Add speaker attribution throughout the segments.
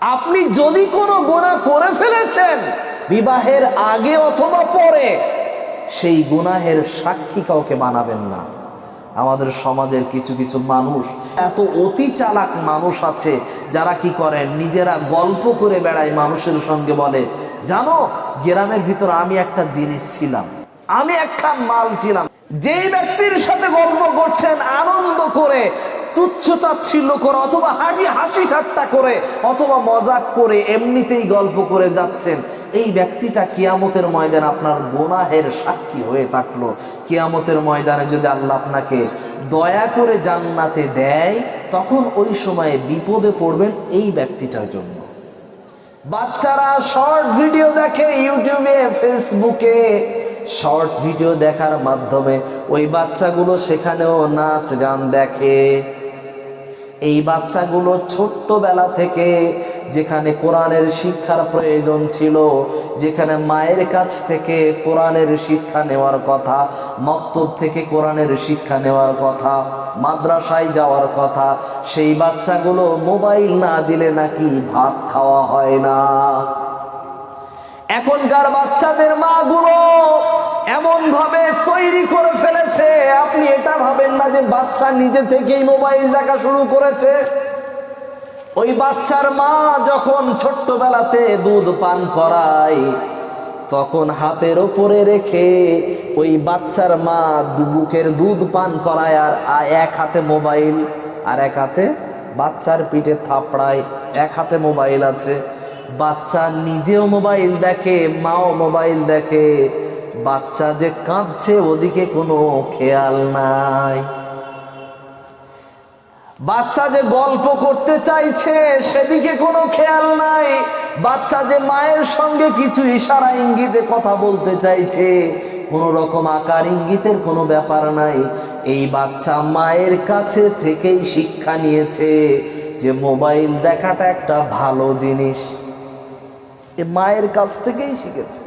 Speaker 1: আপনি যদি কোনো গোনা করে ফেলেছেন, বিবাহের আগে অথবা পরে, সেই গুনাহের সাক্ষী কাউকে বানাবেন না। আমাদের সমাজের কিছু কিছু মানুষ, এত অতি চালাক মানুষ আছে, যারা কি করেন নিজেরা গল্প করে বেড়ায় মানুষের সঙ্গে বলে, জানো, গ্রামের ভিতর আমি একটা জিনিস ছিলাম। আমি একখান মাল ছিলাম। যেই ব্যক্তির সাথে গল্প করছেন, আনন্দ করে তুচ্ছতাচ্ছিল্য করে অথবা হাঁটি হাসি ঠাট্টা করে অথবা মজাক করে এমনিতেই গল্প করে যাচ্ছেন। এই ব্যক্তিটা কিয়ামতের ময়দান আপনার গোনাহের সাক্ষী হয়ে থাকল। কিয়ামতের ময়দানে যদি আল্লাহ আপনাকে দয়া করে জান্নাতে দেয়, তখন ওই সময়ে বিপদে পড়বেন এই ব্যক্তিটার জন্য। বাচ্চারা শর্ট ভিডিও দেখে ইউটিউবে, ফেসবুকে শর্ট ভিডিও দেখার মাধ্যমে ওই বাচ্চাগুলো সেখানেও নাচ গান দেখে। এই বাচ্চাগুলো ছোট্টবেলা থেকে যেখানে কোরআনের শিক্ষার প্রয়োজন ছিল, যেখানে মায়ের কাছ থেকে কোরআনের শিক্ষা নেওয়ার কথা, মক্তব থেকে কোরআনের শিক্ষা নেওয়ার কথা, মাদ্রাসায় যাওয়ার কথা, সেই বাচ্চাগুলো মোবাইল না দিলে নাকি ভাত খাওয়া হয় না। এখনকার বাচ্চাদের মাগুলো এমন ভাবে তৈরি করে ফেলেছে। আপনি এটা ভাবেন না যে বাচ্চা নিজে থেকেই মোবাইল দেখা শুরু করেছে? ওই বাচ্চার মা যখন ছোট্টবেলাতে দুধ পান করায়, তখন হাতের ওপরে রেখে ওই বাচ্চার মা বুকের দুধ পান করায় আর এক হাতে মোবাইল আর এক হাতে বাচ্চার পিঠে থাপড়ায়। এক হাতে মোবাইল আছে। বাচ্চা নিজেও মোবাইল দেখে, মাও মোবাইল দেখে। বাচ্চা যে কাঁদছে, ওদিকে কোনো খেয়াল নাই। বাচ্চা যে গল্প করতে চাইছে, সেদিকে কোনো খেয়াল নাই। বাচ্চা যে মায়ের সঙ্গে কিছু ইশারা ইঙ্গিতে কথা বলতে চাইছে, কোন রকম আকার ইঙ্গিতের কোনো ব্যাপার নাই। এই বাচ্চা মায়ের কাছে থেকেই শিক্ষা নিয়েছে যে মোবাইল দেখাটা একটা ভালো জিনিস। এ মায়ের কাছ থেকেই শিখেছে।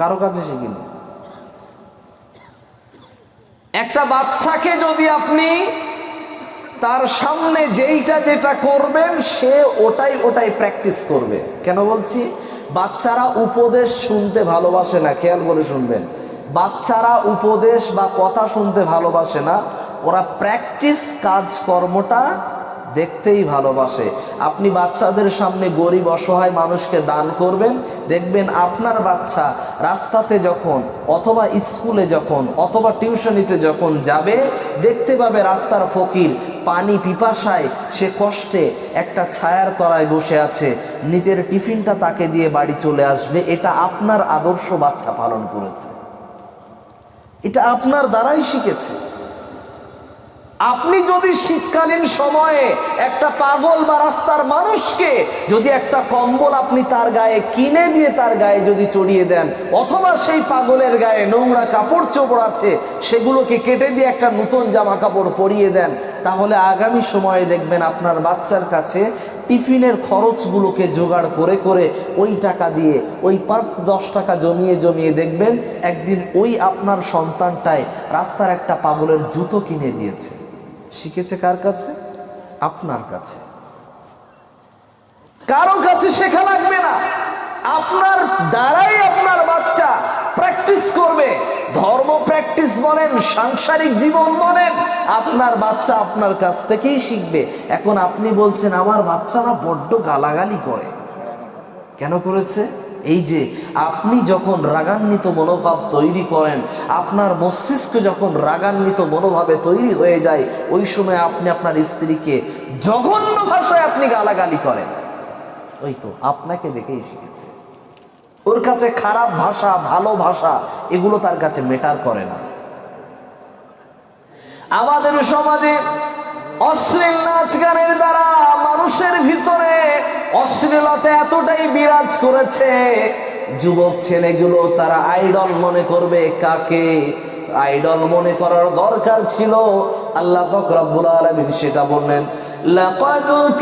Speaker 1: কারও কাছে শিখিনি। একটা বাচ্চাকে যদি আপনি তার সামনে যেইটা যেটা করবেন, সে ওটাই ওটাই প্র্যাকটিস করবে। কেন বলছি? বাচ্চারা উপদেশ শুনতে ভালোবাসে না, খেয়াল করে শুনবেন। বাচ্চারা উপদেশ বা কথা শুনতে ভালোবাসে না, ওরা প্র্যাকটিস কাজকর্মটা দেখতেই ভালোবাসে। আপনি বাচ্চাদের সামনে গরিব, অসহায় মানুষকে দান করবেন, দেখবেন আপনার বাচ্চা রাস্তাতে যখন অথবা স্কুলে যখন অথবা টিউশনিতে যখন যাবে, দেখতে পাবে রাস্তার ফকির পানি পিপাসায় সে কষ্টে একটা ছায়ার তলায় বসে আছে। নিজের টিফিনটা তাকে দিয়ে বাড়ি চলে আসবে। এটা আপনার আদর্শ বাচ্চা পালন করেছে। এটা আপনার দ্বারাই শিখেছে। আপনি যদি শীতকালীন সময়ে একটা পাগল বা রাস্তার মানুষকে যদি একটা কম্বল আপনি তার গায়ে কিনে দিয়ে তার গায়ে যদি চড়িয়ে দেন, অথবা সেই পাগলের গায়ে নোংরা কাপড় চোপড় আছে, সেগুলোকে কেটে দিয়ে একটা নতুন জামা কাপড় পরিয়ে দেন, তাহলে আগামী সময়ে দেখবেন আপনার বাচ্চার কাছে টিফিনের খরচগুলোকে জোগাড় করে করে ওই টাকা দিয়ে, ওই পাঁচ, দশ টাকা জমিয়ে জমিয়ে দেখবেন একদিন ওই আপনার সন্তানটায় রাস্তার একটা পাগলের জুতো কিনে দিয়েছে। শিখেছে কার কাছে? আপনার কাছে। কারও কাছে শেখা লাগবে না। আপনার দ্বারাই আপনার বাচ্চা প্র্যাকটিস করবে। ধর্ম প্র্যাকটিস বলেন, সাংসারিক জীবন বলেন, আপনার বাচ্চা আপনার কাছ থেকেই শিখবে। এখন আপনি বলছেন, আমার বাচ্চা না বড্ড গালাগালি করে। কেন করেছে? এই যে আপনি যখন রাগান্বিত মনোভাব তৈরি করেন, আপনার মস্তিষ্ক যখন রাগান্বিত মনোভাবে তৈরি হয়ে যায়, ওই সময় আপনি আপনার স্ত্রীকে জঘন্য ভাষায় আপনি গালাগালি করেন। ওই তো, আপনাকে দেখেই শিখেছে। ওর কাছে খারাপ ভাষা, ভালো ভাষা, এগুলো তার কাছে মেটার করে না। আমাদের সমাজে অশ্লীল নাচ গানের দ্বারা মানুষের ভিতরে অশ্লীলতা এতটাই বিরাজ করেছে, যুবক ছেলেগুলো তারা আইডল মনে করবে কাকে? আইডল মনে করার দরকার ছিল। আল্লাহ রব্বুল আলামিন সেটা বললেন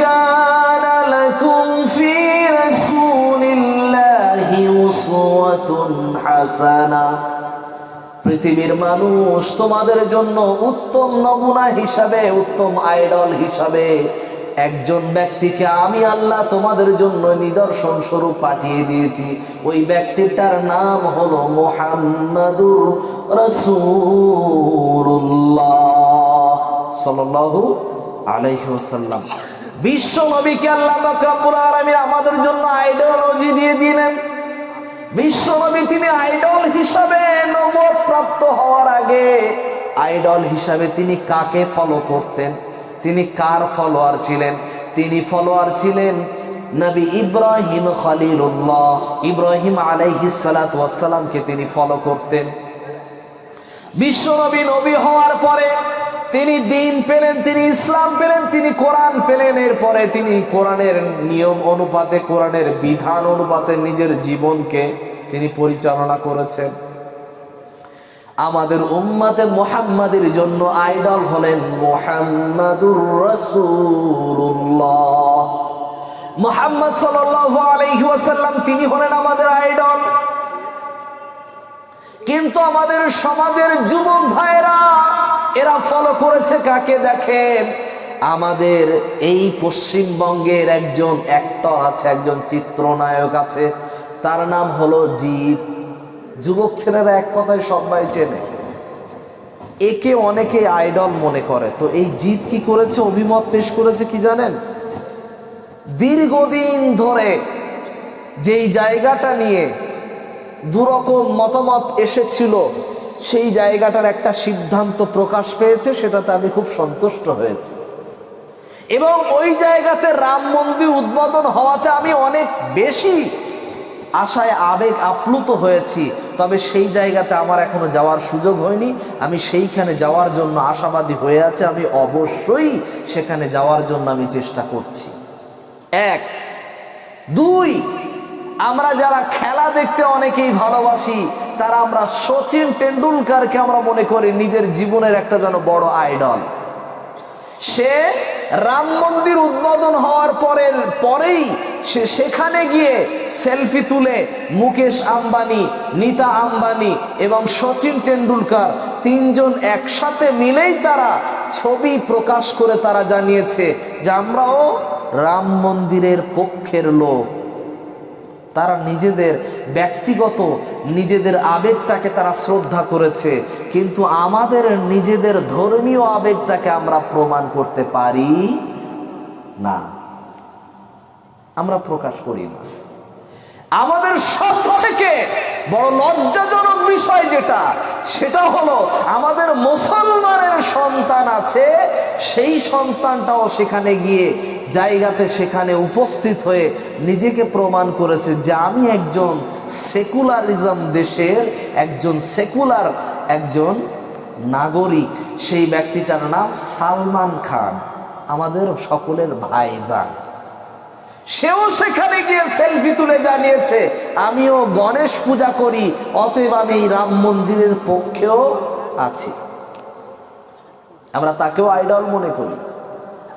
Speaker 1: কানা লাকুম ফি রাসূলিল্লাহি উসওয়াতুন হাসানা। পৃথিবীর মানুষ তোমাদের জন্য উত্তম নমুনা হিসাবে, উত্তম আইডল হিসাবে একজন ব্যক্তিকে আমি আল্লাহ তোমাদের জন্য নিদর্শন স্বরূপ পাঠিয়ে দিয়েছি। ওই ব্যক্তিটার নাম হলো মোহাম্মদুর রসুল্লাহ ওয়াসাল্লাম। বিশ্ব নবীকে আল্লাহ রব্বুল আমাদের জন্য আইডিওলজি দিয়ে দিলেন। বিশ্ব নবী তিনি আইডল হিসাবে হওয়ার আগে আইডল হিসাবে তিনি কাকে ফলো করতেন? তিনি কার ফলোয়ার ছিলেন? তিনি ফলোয়ার ছিলেন নবী ইব্রাহিম খলিলুল্লাহ। ইব্রাহিম আলাইহিস সালাতু ওয়াসসালামকে তিনি ফলো করতেন। বিশ্বনবী নবী হওয়ার পরে তিনি দিন পেলেন, তিনি ইসলাম পেলেন, তিনি কোরআন পেলেন। এরপরে তিনি কোরআনের নিয়ম অনুপাতে, কোরআনের বিধান অনুপাতে নিজের জীবনকে তিনি পরিচালনা করেছেন। আমাদের উম্মাতে মোহাম্মাদের জন্য আইডল হলেন মোহাম্মদুর রসুল্লাহ মোহাম্মদ ওয়াসাল্লাম, তিনি হলেন আমাদের আইডল। কিন্তু আমাদের সমাজের যুবক ভাইরা এরা ফলো করেছে কাকে দেখেন? আমাদের এই পশ্চিমবঙ্গের একজন অ্যাক্টর আছে, একজন চিত্রনায়ক আছে, তার নাম হলো জিৎ। যুবক ছেলেরা এক কথায় সবাই চেনে। একে অনেকে আইডল মনে করে। তো এই জিত কি করেছে, অভিমত পেশ করেছে কি জানেন? দীর্ঘদিন ধরে যেই জায়গাটা নিয়ে দুরকম মতামত এসেছিল, সেই জায়গাটার একটা সিদ্ধান্ত প্রকাশ পেয়েছে, সেটাতে আমি খুব সন্তুষ্ট হয়েছি। এবং ওই জায়গাতে রাম মন্দির উদ্বোধন হওয়াতে আমি অনেক বেশি আশায় আবেগ আপ্লুত হয়েছি, তবে সেই জায়গাতে আমার এখনও যাওয়ার সুযোগ হয়নি। আমি সেইখানে যাওয়ার জন্য আশাবাদী হয়ে আছে, আমি অবশ্যই সেখানে যাওয়ার জন্য আমি চেষ্টা করছি। এক। দুই, আমরা যারা খেলা দেখতে অনেকেই ভালোবাসি, তারা আমরা সচিন টেন্ডুলকারকে আমরা মনে করি নিজের জীবনের একটা যেন বড় আইডল। সে রাম মন্দির উদ্বোধন হওয়ার পরের, পরেই সে সেখানে গিয়ে সেলফি তুলে মুকেশ আম্বানি, নিতা আম্বানি এবং সচিন টেন্ডুলকার তিনজন একসাথে মিলেই তারা ছবি প্রকাশ করে তারা জানিয়েছে যে আমরাও রাম মন্দিরের পক্ষের লোক। তারা নিজেদের ব্যক্তিগত নিজেদের আবেগটাকে তারা শ্রদ্ধা করেছে। কিন্তু আমাদের নিজেদের ধর্মীয় আবেগটাকে আমরা প্রমাণ করতে পারি না। আমরা প্রকাশ করি না। আমাদের সব থেকে বড় লজ্জাজনক বিষয় যেটা, সেটা হলো আমাদের মুসলমানের সন্তান আছে, সেই সন্তানটাও সেখানে গিয়ে জায়গাতে সেখানে উপস্থিত হয়ে নিজেকে প্রমাণ করেছে যে আমি একজন সেকুলারিজম দেশের একজন সেকুলার একজন নাগরিক। সেই ব্যক্তিটার নাম সালমান খান, আমাদের সকলের ভাইজান। সেও সেখানে গিয়ে সেলফি তুলে জানিয়েছে, আমিও গণেশ পূজা করি, অতএব আমি রাম মন্দিরের পক্ষেও আছি। আমরা তাকেও আইডল মনে করি।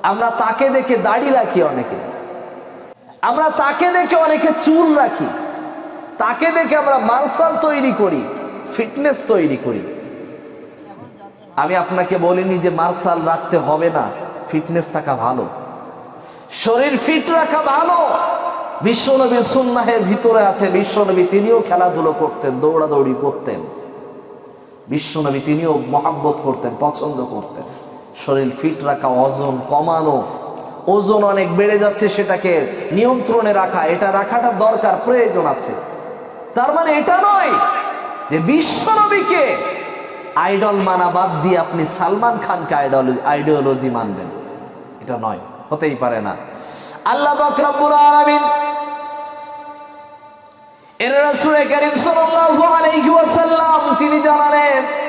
Speaker 1: আমরা তাকে দেখে দাড়ি রাখি অনেকে। আমরা তাকে দেখে অনেকে চুল রাখি। তাকে দেখে আমরা মার্শাল তৈরি করি, ফিটনেস তৈরি করি। আমি আপনাকে বলিনি যে মার্শাল রাখতে হবে না, ফিটনেস থাকা ভালো। শরীর ফিট রাখা ভালো। বিশ্বনবীর সুন্নাহের ভিতরে আছে, বিশ্বনবী তিনিও খেলাধুলো করতেন, দৌড়াদৌড়ি করতেন। বিশ্বনবী তিনিও মহাব্বত করতেন, পছন্দ করতেন। শরীর ফিট রাখা, ওজন কমানো। ওজন অনেক বেড়ে যাচ্ছে সেটাকে নিয়ন্ত্রণে রাখা। এটা রাখাটা দরকার, প্রয়োজন আছে। তার মানে এটা নয় যে বিশ্বনবীকে আইডল মানা বাদ দিয়ে আপনি সালমান খানকে আইডল আইডিওলজি মানবেন। এটা নয়, হতেই পারে না। আল্লাহ বাকরাবুল আলামিন এর রাসূল করিম সাল্লাল্লাহু তিনি জানালেন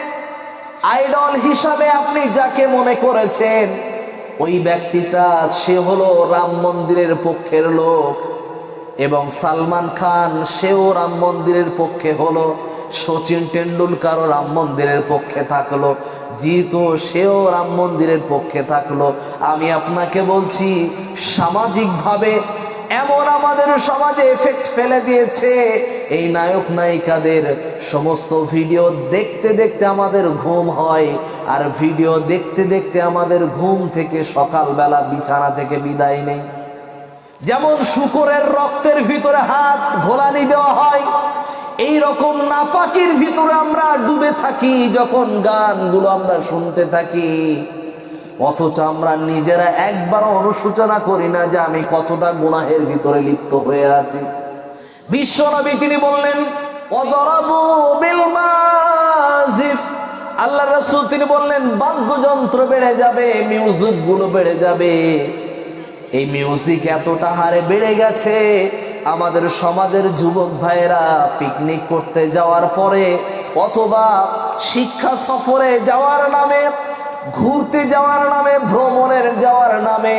Speaker 1: আইডল হিসাবে আপনি যাকে মনে করেছেন, ওই ব্যক্তিটা সে হলো রাম মন্দিরের পক্ষের লোক এবং সালমান খান, সেও রাম মন্দিরের পক্ষে হলো সচিন টেন্ডুলকারও রাম মন্দিরের পক্ষে থাকল, জিতু, সেও রাম মন্দিরের পক্ষে থাকল। আমি আপনাকে বলছি, সামাজিকভাবে এমন আমাদের সমাজে এফেক্ট ফেলে দিয়েছে। এই নায়ক নায়িকাদের সমস্ত ভিডিও দেখতে দেখতে আমাদের ঘুম হয়, আর ভিডিও দেখতে দেখতে আমাদের ঘুম থেকে সকালবেলা বিছানা থেকে বিদায় নেই। যেমন শুকরের রক্তের ভিতরে হাত ঘোলানি দেওয়া হয় এই রকম নাপাকির ভিতরে আমরা ডুবে থাকি, যখন গানগুলো আমরা শুনতে থাকি। অথচ আমরা নিজেরা একবার অনুশোচনা করি না যে আমি কতটা গুনাহের ভিতরে লিপ্ত হয়ে আছি। বিশ্বনবী তিনি বললেন আল্লাহ রাসূল তিনি বললেন, বাদ্যযন্ত্র বেড়ে যাবে মিউজিকগুলো বেড়ে যাবে। এই মিউজিক এতটা হারে বেড়ে গেছে, আমাদের সমাজের যুবক ভাইয়েরা পিকনিক করতে যাওয়ার পরে অথবা শিক্ষা সফরে যাওয়ার নামে ঘুরতে যাওয়ার নামে, ভ্রমণের যাওয়ার নামে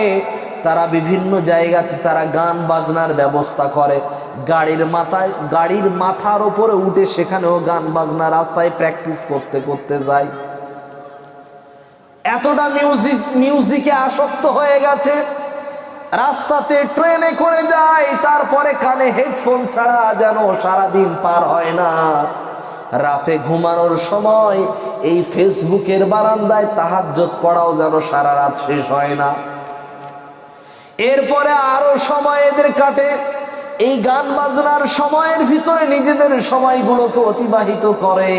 Speaker 1: তারা বিভিন্ন জায়গাতে তারা গান বাজনার ব্যবস্থা করে। গাড়ির মাথায়, গাড়ির মাথার উপরে উঠে সেখানেও গান বাজনা রাস্তায় প্র্যাকটিস করতে করতে যায়। এতটা মিউজিক মিউজিকে আসক্ত হয়ে গেছে। রাস্তাতে ট্রেনে করে যায়, তারপরে কানে হেডফোন ছাড়া যেন সারাদিন পার হয় না। রাতে ঘুমানোর সময় এই ফেসবুকের বারান্দায় তাহাজ্জত পড়াও যেন সারা রাত শেষ হয় না। এরপরে আরও সময় এদের কাটে। এই গান বাজনার সময়ের ভিতরে নিজেদের সময়গুলোকে অতিবাহিত করে।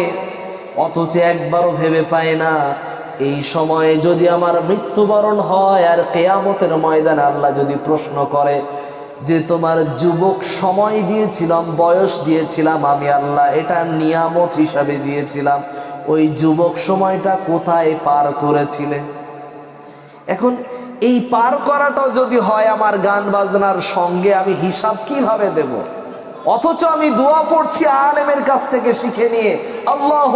Speaker 1: অথচ একবারও ভেবে পায় না, এই সময়ে যদি আমার মৃত্যুবরণ হয় আর কেয়ামতের ময়দান আল্লাহ যদি প্রশ্ন করে যে তোমার যুবক সময় দিয়েছিলাম, বয়স দিয়েছিলাম, আমি আল্লাহ এটা নিয়ামত হিসাবে দিয়েছিলাম। ওই যুবক সময়টা কোথায় পার করেছিলে? এখন এই পার করাটাও যদি হয় আমার গান বাজনার সঙ্গে, আমি হিসাব কীভাবে দেব? অথচ আমি দোয়া পড়ছি আলেমের কাছ থেকে শিখে নিয়ে। আল্লাহ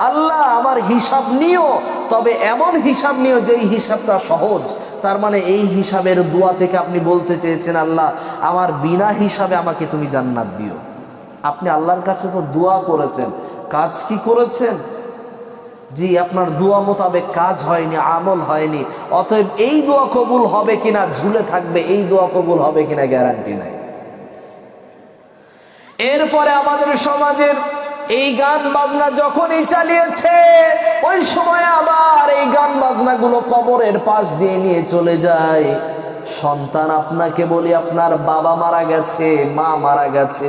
Speaker 1: আল্লাহ আমার হিসাব নিও, তবে এমন হিসাব নিও যেই হিসাবটা সহজ। তার মানে এই হিসাবের দোয়া থেকে আপনি বলতে চেয়েছেন, আল্লাহ, আমার বিনা হিসাবে আমাকে তুমি জান্নাত দিও। আপনি আল্লাহর কাছে তো দোয়া করেছেন। কাজ কি করেছেন? জি, আপনার দোয়া মোতাবেক কাজ হয়নি, আমল হয়নি। অতএব এই দোয়া কবুল হবে কিনা, ঝুলে থাকবে, এই দোয়া কবুল হবে কিনা গ্যারান্টি নাই। এরপরে আমাদের সমাজের এই গান বাজনা যখনই চালিয়েছে, ওই সময় আবার এই গান বাজনাগুলো কবরের পাশ দিয়ে নিয়ে চলে যায়। সন্তান আপনাকে বলি, আপনার বাবা মারা গেছে, মা মারা গেছে।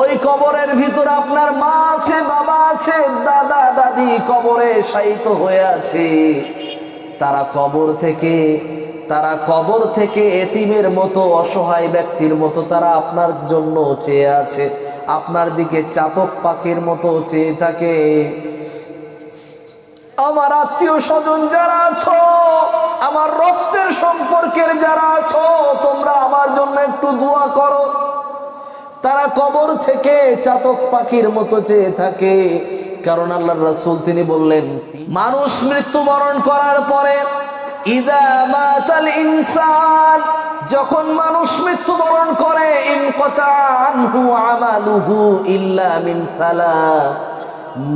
Speaker 1: ওই কবরের ভিতর আপনার মা আছে, বাবা আছে, দাদা, দাদি কবরে শায়িত হয়ে আছে। তারা কবর থেকে, তারা কবর থেকে এতিমের মতো, অসহায় ব্যক্তির মতো তারা আপনার জন্য চেয়ে আছে। আপনার দিকে চাতক পাখির মতো চেয়ে থাকে। আমার আত্মীয় স্বজন যারা আছো, আমার রক্তের সম্পর্কের যারা আছো, তোমরা আমার জন্য একটু দোয়া করো। তারা কবর থেকে চাতক পাখির মতো চেয়ে থাকে। কারণ আল্লাহ রাসূল তিনি বললেন, মানুষ মৃত্যুবরণ করার পরে ইনসান, যখন মানুষ মৃত্যুবরণ করে মিন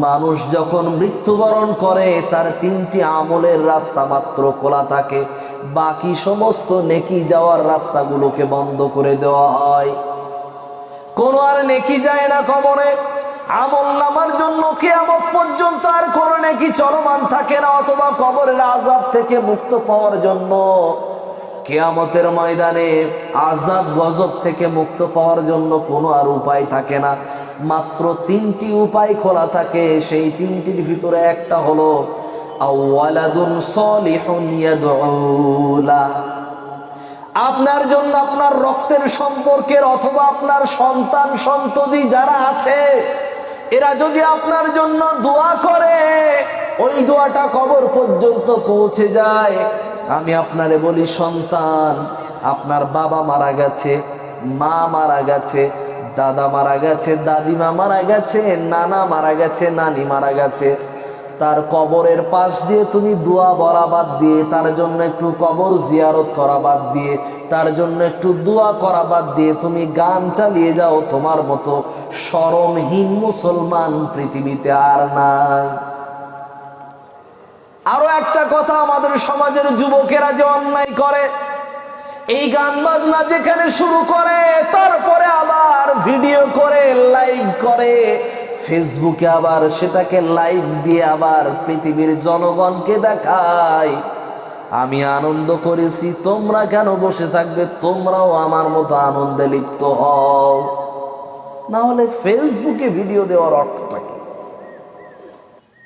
Speaker 1: মানুষ যখন মৃত্যুবরণ করে, তার তিনটি আমলের রাস্তা মাত্র খোলা থাকে। বাকি সমস্ত নেকি যাওয়ার রাস্তাগুলোকে বন্ধ করে দেওয়া হয়। কোনো আর নেকি যায় না কবরে। আমল নামার জন্য কেয়ামত পর্যন্ত আর কোনো নেকি চলমান থাকে না, অথবা কবরের আজাব থেকে মুক্ত পাওয়ার জন্য। কেয়ামতের ময়দানে আজাব গজব থেকে মুক্ত পাওয়ার জন্য কোনো আর উপায় থাকে না। মাত্র তিনটি উপায় খোলা থাকে, সেই তিনটির ভিতরে একটা হলো, আওয়ালাদুন সলিহুন ইয়াদউলা। আপনার জন্য আপনার রক্তের সম্পর্কের অথবা আপনার সন্তান, সন্ততি যারা আছে, এরা যদি আপনার জন্য দোয়া করে, ওই দোয়াটা কবর পর্যন্ত পৌঁছে যায়। আমি আপনারে বলি, সন্তান, আপনার বাবা মারা গেছে, মা মারা গেছে, দাদা মারা গেছে, দাদিমা মারা গেছে, নানা মারা গেছে, নানি মারা গেছে তার কবরের পাশ দিয়ে তুমি দোয়া বলা বাদ দিয়ে, তার জন্য একটু কবর জিয়ারত করা বাদ দিয়ে, তার জন্য একটু দোয়া করা বাদ দিয়ে তুমি গান চালিয়ে যাও তোমার মতো শরমহীন মুসলমান পৃথিবীতে আর নাই। আরও একটা কথা আমাদের সমাজের যুবকেরা যে অন্যায় করে, এই গান বাজনা যেখানে শুরু করে, তারপরে আবার ভিডিও করে, লাইভ করে ফেসবুকে আবার সেটাকে লাইভ দিয়ে আবার পৃথিবীর জনগণকে দেখায়। আমি আনন্দ করেছি, তোমরা কেন বসে থাকবে? তোমরাও আমার মতো আনন্দে লিপ্ত হও। না হলে ফেসবুকে ভিডিও দেওয়ার অর্থটা কি?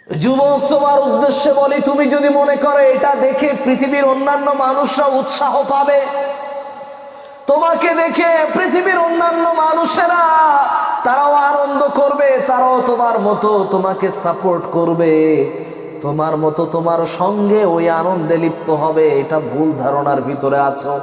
Speaker 1: যুবক, তোমার উদ্দেশ্যে বলি, তুমি যদি মনে করো এটা দেখে পৃথিবীর অন্যান্য মানুষরা উৎসাহ পাবে, তোমাকে দেখে পৃথিবীর অন্যান্য মানুষেরা তারাও আনন্দ করবে, তারাও তোমার মতো তোমাকে সাপোর্ট করবে। তোমার মতো তোমার সঙ্গে ওই আনন্দে লিপ্ত হবে, এটা ভুল ধারণার ভিতরে আছো।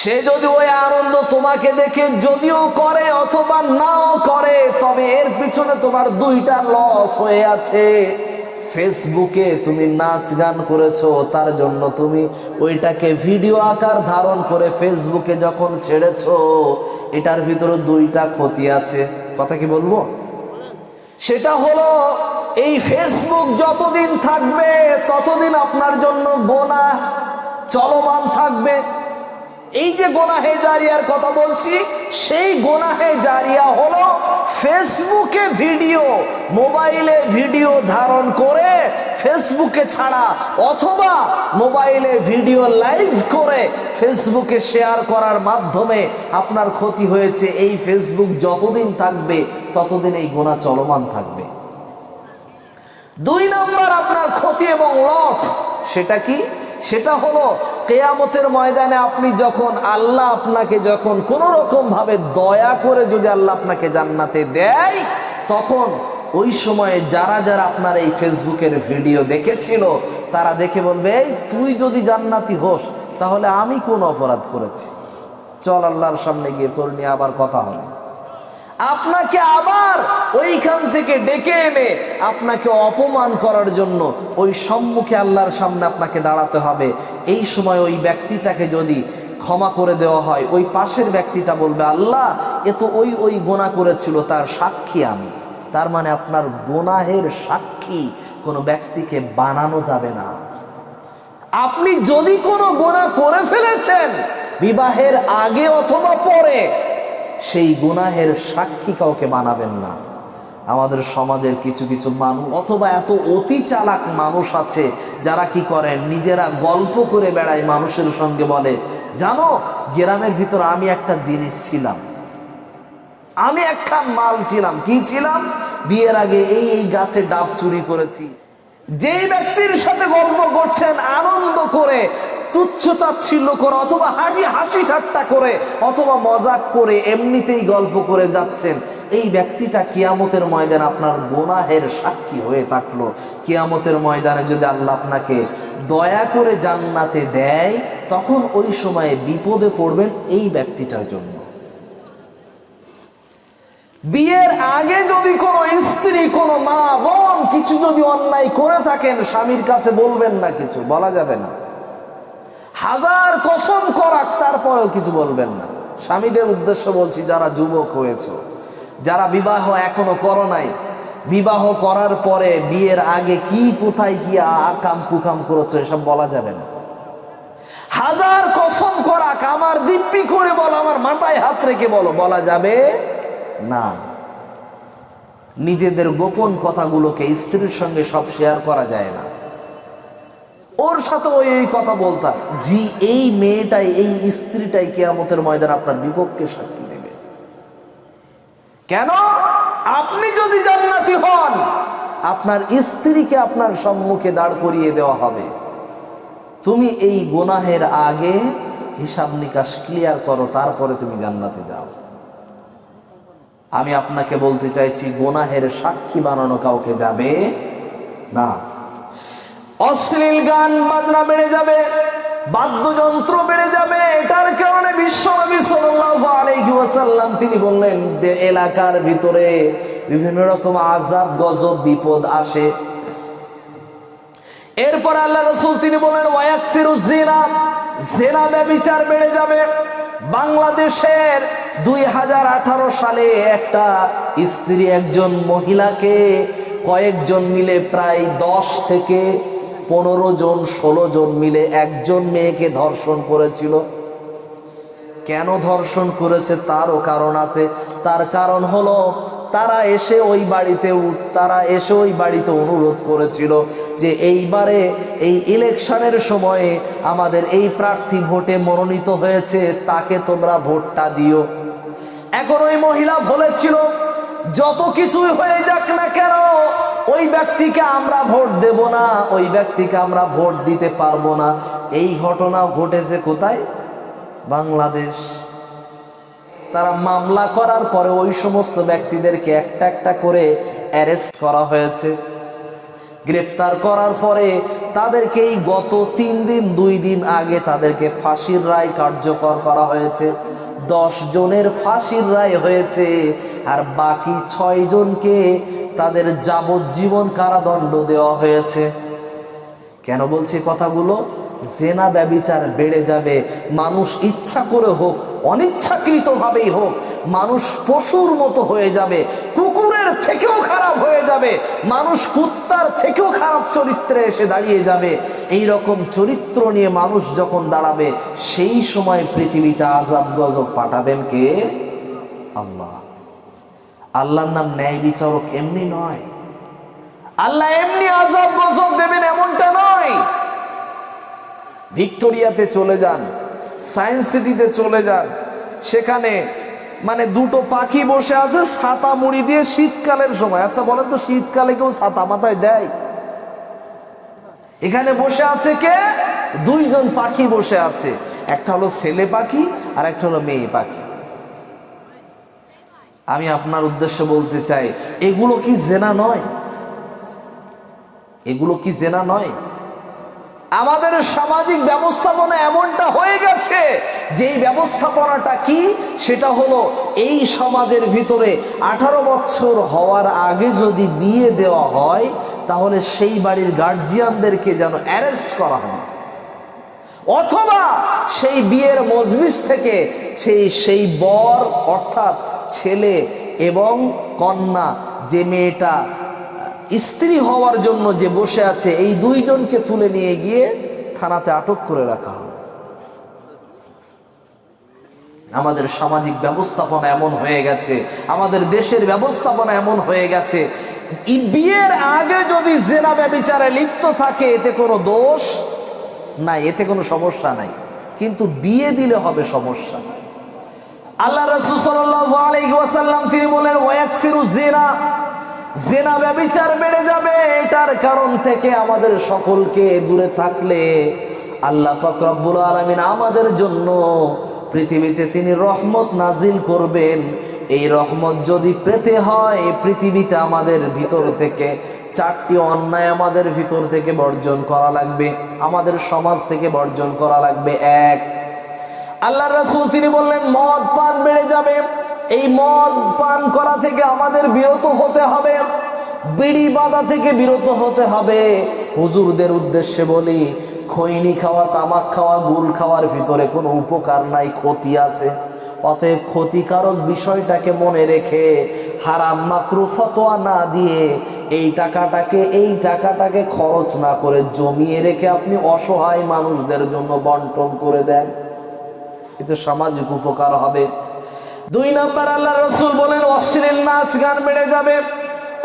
Speaker 1: সে যদি ওই আনন্দ তোমাকে দেখে যদিও করে অথবা নাও করে, তবে এর পিছনে তোমার দুইটা লস হয়ে আছে। ফেসবুকে তুমি নাচ গান করেছ, তার জন্য তুমি ওইটাকে ভিডিও আকার ধারণ করে ফেসবুকে যখন ছেড়েছো, এটার ভিতরে দুইটা ক্ষতি আছে। কথা কি বলব? সেটা হলো, এই ফেসবুক যতদিন থাকবে, ততদিন আপনার জন্য গোনা চলমান থাকবে। এই যে গোনাহে জারিয়ার কথা বলছি, সেই গোনাহে জারিয়া হলো ফেসবুকে ভিডিও, মোবাইলে ভিডিও ধারণ করে ফেসবুকে ছাড়া, অথবা মোবাইলে ভিডিও লাইভ করে ফেসবুকে শেয়ার করার মাধ্যমে আপনার ক্ষতি হয়েছে। এই ফেসবুক যতদিন থাকবে, ততদিন এই গোনা চলমান থাকবে। দুই নম্বর আপনার ক্ষতি এবং লস সেটা কি? সেটা হলো কেয়ামতের ময়দানে আপনি যখন আল্লাহ আপনাকে যখন কোনো রকম ভাবে দয়া করে যদি আল্লাহ আপনাকে জান্নাতে দেয়, তখন ওই সময়ে যারা যারা আপনার এই ফেসবুকের ভিডিও দেখেছিল, তারা দেখে বলবে, এই, তুই যদি জান্নাতি হোস, তাহলে আমি কোন অপরাধ করেছি? চল আল্লাহর সামনে গিয়ে তোর নিয়ে আবার কথা হবে। আপনাকে আবার ওইখান থেকে ডেকে এনে আপনাকে অপমান করার জন্য ওই সম্মুখে আল্লাহর সামনে আপনাকে দাঁড়াতে হবে। এই সময় ওই ব্যক্তিটাকে যদি ক্ষমা করে দেওয়া হয়, ওই পাশের ব্যক্তিটা বলবে, আল্লাহ, এ তো ওই ওই গোনা করেছিল, তার সাক্ষী আমি। তার মানে আপনার গোনাহের সাক্ষী কোনো ব্যক্তিকে বানানো যাবে না। আপনি যদি কোনো গোনা করে ফেলেছেন, বিবাহের আগে অথবা পরে সেই গুনাহের সাক্ষী কাউকে বানাবেন না। আমাদের সমাজের কিছু কিছু মানুষ, অথবা এত অতি চালাক মানুষ আছে, যারা কি করেন? নিজেরা গল্প করে বেড়ায় মানুষের সঙ্গে বলে, জানো, গ্রামের ভিতর আমি একটা জিনিস ছিলাম। আমি একখান মাল ছিলাম। কি ছিলাম? বিয়ের আগে এই এই গাছে ডাব চুরি করেছি। যেই ব্যক্তির সাথে গল্প করছেন, আনন্দ করে তুচ্ছ তাচ্ছিল্য করে অথবা হাঁটি হাসি ঠাট্টা করে অথবা মজাক করে এমনিতেই গল্প করে যাচ্ছেন। এই ব্যক্তিটা কিয়ামতের ময়দানে আপনার গোনাহের সাক্ষী হয়ে থাকল। কিয়ামতের ময়দানে যদি আল্লাহ আপনাকে দয়া করে জান্নাতে দেয়, তখন ওই সময়ে বিপদে পড়বেন এই ব্যক্তিটার জন্য। বিয়ের আগে যদি কোনো স্ত্রী, কোনো মা, বোন কিছু যদি অন্যায় করে থাকেন, স্বামীর কাছে বলবেন না কিছু, বলা যাবে না। হাজার কসম করাক, তারপরেও কিছু বলবেন না। স্বামীদের উদ্দেশ্য বলছি, যারা যুবক হয়েছ, যারা বিবাহ এখনও করো নাই, বিবাহ করার পরে বিয়ের আগে কি, কোথায় কি আকাম কুকাম করেছে, এসব বলা যাবে না। হাজার কসম করাক, আমার দিব্যি করে বলো, আমার মাথায় হাত রেখে বলো, বলা যাবে না। নিজেদের গোপন কথাগুলোকে স্ত্রীর সঙ্গে সব শেয়ার করা যায় না। ওর সাথে ওই এই কথা বলতাম জি, এই মেয়েটাই, এই স্ত্রীটাই কেয়ামতের ময়দান আপনার বিপক্ষে সাক্ষী দেবে। কেন? আপনি যদি জান্নাতি হন, আপনার স্ত্রীকে আপনার সম্মুখে দাঁড় করিয়ে দেওয়া হবে। তুমি এই গোনাহের আগে হিসাব নিকাশ ক্লিয়ার করো, তারপরে তুমি জান্নাতে যাও। আমি আপনাকে বলতে চাইছি, গোনাহের সাক্ষী বানানো কাউকে যাবে না। অশ্লীল গান বাজনা বেড়ে যাবে, বাদ্যযন্ত্র বেড়ে যাবে, এটার কারণে বিশ্বনবী ওয়াসাল্লাম তিনি বললেন এলাকার ভিতরে বিভিন্ন রকম আযাব, গজব, বিপদ আসে। এরপর আল্লাহ রসুল তিনি বলেন ওয়াক্সিরু জিনা জেনা ব্যবিচার বেড়ে যাবে। বাংলাদেশের দুই হাজার আঠারো সালে একটা স্ত্রী, একজন মহিলাকে কয়েকজন মিলে প্রায় দশ থেকে পনেরো জন, ষোলো জন মিলে একজন মেয়েকে ধর্ষণ করেছিল। কেন ধর্ষণ করেছে তারও কারণ আছে। তার কারণ হলো, তারা এসে ওই বাড়িতে তারা এসে ওই বাড়িতে অনুরোধ করেছিল যে এইবারে এই ইলেকশনের সময়ে আমাদের এই প্রার্থী ভোটে মনোনীত হয়েছে, তাকে তোমরা ভোটটা দিও। এখন ওই মহিলা বলেছিল, যত কিছুই হয়ে যাক না কেন ওই ব্যক্তিকে আমরা ভোট দেব না, ওই ব্যক্তিকে আমরা ভোট দিতে পারব না। এই ঘটনা ঘটেছে কোথায়? বাংলাদেশ। তারা মামলা করার পরে ওই সমস্ত ব্যক্তিদেরকে একটা একটা করে অ্যারেস্ট করা হয়েছে। গ্রেপ্তার করার পরে তাদেরকে এই গত তিন দিন, দুই দিন আগে তাদেরকে ফাঁসির রায় কার্যকর করা হয়েছে। দশ জনের ফাঁসির রায় হয়েছে আর বাকি ছয় জনকে তাদের যাবজ্জীবন কারাদণ্ড দেওয়া হয়েছে। কেন বলছি কথাগুলো? জেনা ব্যবিচার বেড়ে যাবে, মানুষ ইচ্ছা করে হোক, অনিচ্ছাকৃতভাবেই হোক, মানুষ পশুর মতো হয়ে যাবে, কুকুরের থেকেও খারাপ হয়ে যাবে, মানুষ কুত্তার থেকেও খারাপ চরিত্রে এসে দাঁড়িয়ে যাবে। এই রকম চরিত্র নিয়ে মানুষ যখন দাঁড়াবে, সেই সময় পৃথিবীতে আজাব গজব পাঠাবেন কে? আল্লাহ। আল্লাহর নাম ন্যায় বিচারক এমনি নয়। আল্লাহ এমনি আজাব গজব দেবেন এমনটা নয়। ভিক্টোরিয়াতে চলে যান, সায়েন্স সিটিতে চলে যান, সেখানে মানে দুটো পাখি বসে আছে ছাতা মুড়ি দিয়ে শীতকালের সময়। আচ্ছা বলেন তো শীতকালে কেউ ছাতা মাথায় দেয়? এখানে বসে আছে কে? দুইজন পাখি বসে আছে। একটা হলো ছেলে পাখি আর একটা হলো মেয়ে পাখি। আমি আপনার উদ্দেশ্যে বলতে চাই, এগুলো কি জেনা নয়? এগুলো কি জেনা নয়? আমাদের সামাজিক ব্যবস্থাপনা এমনটা হয়ে গেছে যে ব্যবস্থাপনাটা কি? সেটা হলো এই সমাজের ভিতরে আঠারো বছর হওয়ার আগে যদি বিয়ে দেওয়া হয়, তাহলে সেই বাড়ির গার্জিয়ানদেরকে যেন অ্যারেস্ট করা হয়। অথবা সেই বিয়ের মজলিস থেকে সেই সেই বর, অর্থাৎ ছেলে এবং কন্যা, যে মেয়েটা স্ত্রী হওয়ার জন্য যে বসে আছে, এই দুইজনকে তুলে নিয়ে গিয়ে থানাতে আটক করে রাখা হবে। আমাদের সামাজিক ব্যবস্থাপনা এমন হয়ে গেছে, আমাদের দেশের ব্যবস্থাপনা এমন হয়ে গেছে। বিয়ের আগে যদি জেনা ব্যবিচারে লিপ্ত থাকে, এতে কোনো দোষ নাই, এতে কোনো সমস্যা নাই। কিন্তু বিয়ে দিলে হবে সমস্যা। আল্লাহ রসুল সাল্লাম তিনি বলেন ওয়াকসিরু জেনা জেনা ব্যবিচার বেড়ে যাবে, এটার কারণ থেকে আমাদের সকলকে দূরে থাকলে আল্লাহ রব্বুল আলমিন আমাদের জন্য পৃথিবীতে তিনি রহমত নাজিল করবেন। এই রহমত যদি পেতে হয় পৃথিবীতে আমাদের ভিতর থেকে চারটি অন্যায় আমাদের ভিতর থেকে বর্জন করা লাগবে, আমাদের সমাজ থেকে বর্জন করা লাগবে। এক আল্লাহ রাসূল তিনি বললেন, মদ পান বেড়ে যাবে। এই মদ পান করা থেকে আমাদের বিরত হতে হবে। বিড়ি বাঁধা থেকে বিরত হতে হবে। হুজুরদের উদ্দেশ্যে বলি, খৈনি খাওয়া, তামাক খাওয়া, গুল খাওয়ার ভিতরে কোনো উপকার নাই, ক্ষতি আছে। অতএব ক্ষতিকারক বিষয়টাকে মনে রেখে হারাম মাকরু ফতোয়া না দিয়ে এই টাকাটাকে এই টাকাটাকে খরচ না করে জমিয়ে রেখে আপনি অসহায় মানুষদের জন্য বন্টন করে দেন। এতে সামাজিক উপকার হবে। দুই নাম্বার, আল্লাহ রসুল বলেন, অশ্লীল নাচ গান বেড়ে যাবে।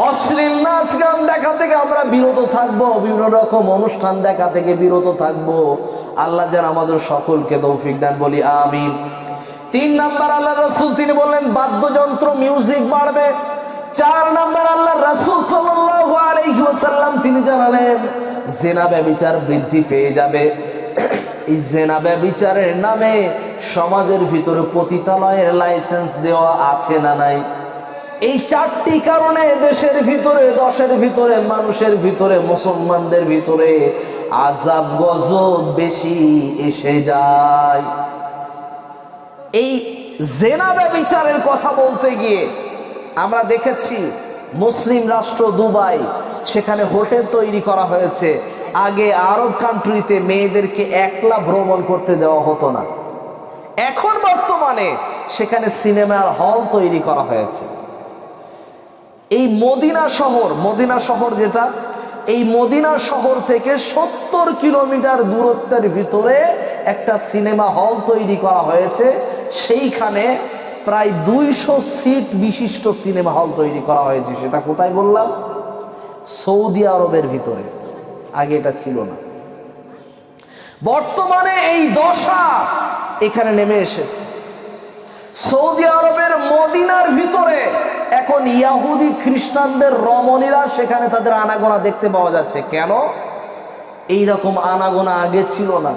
Speaker 1: অশ্লীল নাচ গান দেখা থেকে আমরা বিরত থাকব, বিভিন্ন রকম অনুষ্ঠান দেখা থেকে বিরত থাকব। আল্লাহ যেন আমাদের সকলকে তৌফিক দেন বলি, আমিন। তিন নাম্বার, আল্লাহ রসুল তিনি বললেন, বাদ্যযন্ত্র মিউজিক বাড়বে। চার নাম্বার, আল্লাহ রসুল আলাইহি তিনি জানালেন, জেনা ব্যবিচার বৃদ্ধি পেয়ে যাবে। এই জেনা ব্যবিচারের নামে সমাজের ভিতরে পতিতালয়ের লাইসেন্স দেওয়া আছে না নাই? এই চারটি কারণে দেশের ভিতরে, দশের ভিতরে, মানুষের ভিতরে, মুসলমানদের ভিতরে আজাব গজব বেশি এসে যায়। এই জেনা ব্যবিচারের কথা বলতে গিয়ে আমরা দেখেছি মুসলিম রাষ্ট্র দুবাই, সেখানে হোটেল তৈরি করা হয়েছে। আগে আরব কান্ট্রিতে মেয়েদেরকে একলা ভ্রমণ করতে দেওয়া হতো না। এখন বর্তমানে সেখানে সিনেমার হল তৈরি করা হয়েছে। এই মদিনা শহর মদিনা শহর যেটা, এই মদিনা শহর থেকে সত্তর কিলোমিটার দূরত্বের ভিতরে একটা সিনেমা হল তৈরি করা হয়েছে। সেইখানে প্রায় দুইশো সিট বিশিষ্ট সিনেমা হল তৈরি করা হয়েছে, সেটা কোথায় বললাম? সৌদি আরবের ভিতরে। আগে এটা ছিল না। বর্তমানে এই দশা এখানে নেমে এসেছে। সৌদি আরবের মদিনার ভিতরে এখন ইয়াহুদি খ্রিস্টানদের রমণীরা সেখানে তাদের আনাগোনা দেখতে পাওয়া যাচ্ছে। কেন? এই রকম আনাগোনা আগে ছিল না।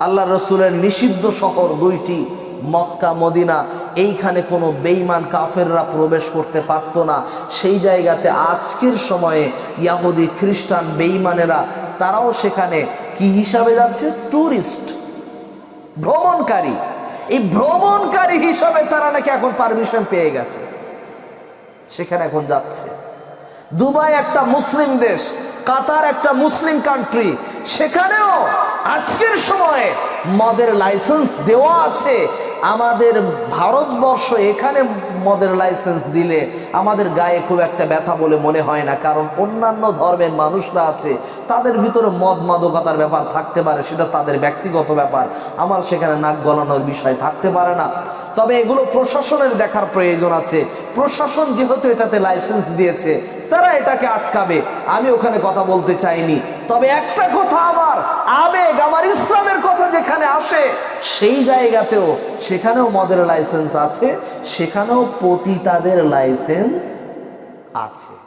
Speaker 1: আল্লাহ রসুলের নিষিদ্ধ শহর দুইটি, মক্কা, মদিনা। এইখানে কোনো বেইমান কাফেররা প্রবেশ করতে পারত না। সেই জায়গাতে আজকের সময়ে ইয়াহুদি খ্রিস্টান বেইমানেরা তারাও সেখানে কি হিসাবে যাচ্ছে? ট্যুরিস্ট ভ্রমণকারী। এই ভ্রমণকারী হিসাবে তারা নাকি এখন পারমিশন পেয়ে গেছে। সেখানে এখন যাচ্ছে। দুবাই একটা মুসলিম দেশ, কাতার একটা মুসলিম কান্ট্রি। সেখানেও আজকের সময়ে মদের লাইসেন্স দেওয়া আছে। আমাদের ভারতবর্ষ এখানে মদের লাইসেন্স দিলে আমাদের গায়ে খুব একটা ব্যথা বলে মনে হয় না, কারণ অন্যান্য ধর্মের মানুষরা আছে, তাদের ভিতরে মদ মাদকতার ব্যাপার থাকতে পারে, সেটা তাদের ব্যক্তিগত ব্যাপার, আমার সেখানে নাক গলানোর বিষয় থাকতে পারে না। তবে এগুলো প্রশাসনের দেখার প্রয়োজন আছে, প্রশাসন যেহেতু এটাতে লাইসেন্স দিয়েছে তারা এটাকে আটকাবে। আমি ওখানে কথা বলতে চাইনি। তবে একটা কথা আমার, আবেগ আমার, ইসলামের কথা যেখানে আসে, সেই জায়গাতেও সেখানেও মদের লাইসেন্স আছে, সেখানেও পতিতাদের লাইসেন্স আছে।